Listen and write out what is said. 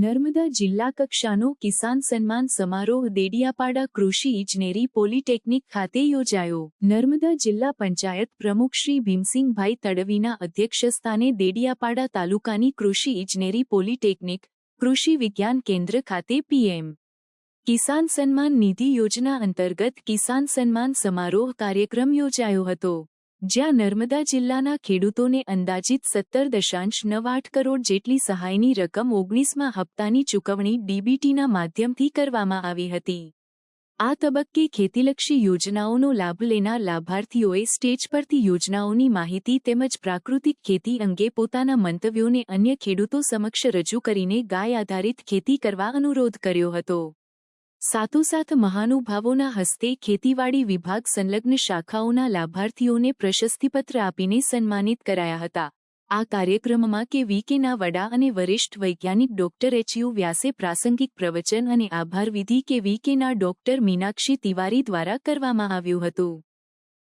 નર્મદા જિલ્લા કક્ષાનો કિસાન સન્માન સમારોહ દેડિયાપાડા કૃષિ ઇજનેરી પોલિટેકનિક ખાતે યોજાયો. નર્મદા જિલ્લા પંચાયત પ્રમુખ શ્રી ભીમસિંહભાઈ તડવીના અધ્યક્ષસ્થાને દેડિયાપાડા તાલુકાની કૃષિ ઇજનેરી પોલિટેકનિક, કૃષિ વિજ્ઞાન કેન્દ્ર ખાતે પીએમ કિસાન સન્માન નિધિ યોજના અંતર્ગત કિસાન સન્માન સમારોહ કાર્યક્રમ યોજાયો હતો. જ્યાં નર્મદા જિલ્લાના ખેડૂતોને અંદાજિત સત્તર દશાંશ નવ આઠ કરોડ જેટલી સહાયની રકમ ઓગણીસમાં હપ્તાની ચૂકવણી ડીબીટીના માધ્યમથી કરવામાં આવી હતી. આ તબક્કે ખેતીલક્ષી યોજનાઓનો લાભ લેનાર લાભાર્થીઓએ સ્ટેજ પરથી યોજનાઓની માહિતી તેમજ પ્રાકૃતિક ખેતી અંગે પોતાના મંતવ્યોને અન્ય ખેડૂતો સમક્ષ રજૂ કરીને ગાય આધારિત ખેતી કરવા અનુરોધ કર્યો હતો. સાથોસાથ મહાનુભાવોના હસ્તે ખેતીવાડી વિભાગ સંલગ્ન શાખાઓના લાભાર્થીઓને પ્રશસ્તિપત્ર આપીને સન્માનિત કરાયા હતા. આ કાર્યક્રમમાં કે વીકેના વડા અને વરિષ્ઠ વૈજ્ઞાનિક ડોક્ટર એચયુ વ્યાસે પ્રાસંગિક પ્રવચન અને આભાર વિધિ કે વીકેના ડોક્ટર મીનાક્ષી તિવારી દ્વારા કરવામાં આવ્યું હતું.